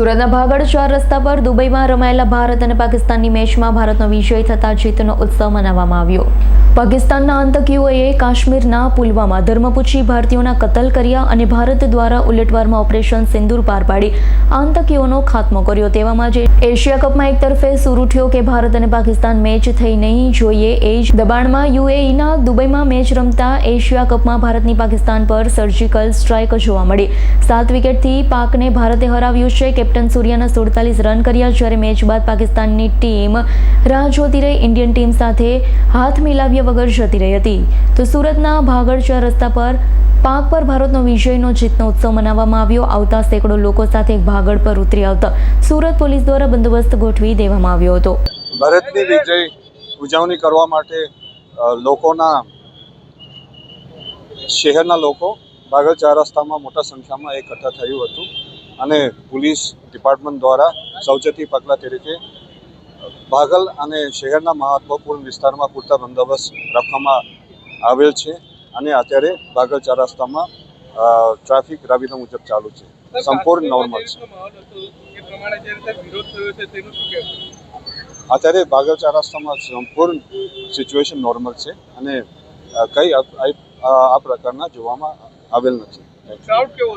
સુરતના ભાગળ ચાર રસ્તા પર દુબઈમાં રમાયેલા ભારત અને પાકિસ્તાનની મેચમાં ભારતનો વિજય થતા જીતનો ઉત્સવ મનાવવામાં આવ્યો. પાકિસ્તાનના આતંકીઓએ કાશ્મીરના પુલવામા ધર્મપુછી ભારતીયોના કતલ કર્યા અને ભારત દ્વારા ઉલટવારમાં ઓપરેશન સિંદૂર પાર પાડી આતંકીઓનો ખાત્મો કર્યો. તેવામાં જે એશિયા કપમાં એક તરફે સૂર ઉઠ્યો કે ભારત અને પાકિસ્તાન મેચ થઈ નહીં જોઈએ એ જ દબાણમાં યુએઈના દુબઈમાં મેચ રમતા એશિયા કપમાં ભારતની પાકિસ્તાન પર સર્જિકલ સ્ટ્રાઇક જોવા મળી. સાત વિકેટથી પાકને ભારતે હરાવ્યું છે. કેપ્ટન સૂર્યાના સુડતાલીસ રન કર્યા જ્યારે મેચ બાદ પાકિસ્તાનની ટીમ રાહ જોતી રહી. ઇન્ડિયન ટીમ સાથે હાથ મિલાવ્યા વગર જતી રહી હતી. તો સુરતના ભાગળચા રસ્તા પર પાક પર ભારતનો વિજયનો જીતનો ઉત્સવ મનાવવામાં આવ્યો. આવતા સેંકડો લોકો સાથે ભાગળ પર ઉતરી આવતા સુરત પોલીસ દ્વારા બંદોબસ્ત ગોઠવી દેવામાં આવ્યો હતો. ભારતની વિજય ઉજવણી કરવા માટે લોકોના, શહેરના લોકો બાગલ ચાર રસ્તામાં મોટા સંખ્યામાં એકઠા થયું હતું. અને પોલીસ ડિપાર્ટમેન્ટ દ્વારા સૌચેતી પગલાં તરીકે બાગલ અને શહેરના મહત્વપૂર્ણ વિસ્તારમાં પૂરતા બંદોબસ્ત રાખવામાં આવેલ છે અને અત્યારે ભાગલ ચાર રસ્તામાં ટ્રાફિક રાબેતા મુજબ ચાલુ છે. સંપૂર્ણ નોર્મલ છે. અત્યારે ભાગલ ચાર રસ્તામાં સંપૂર્ણ સિચ્યુએશન નોર્મલ છે અને કઈ આ પ્રકારના જોવામાં આવેલ નથી. ક્રાઉડ કેવો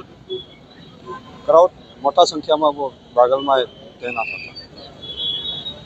ક્રાઉડ મોટા સંખ્યામાં ભાગલમાં તૈનાત હતા.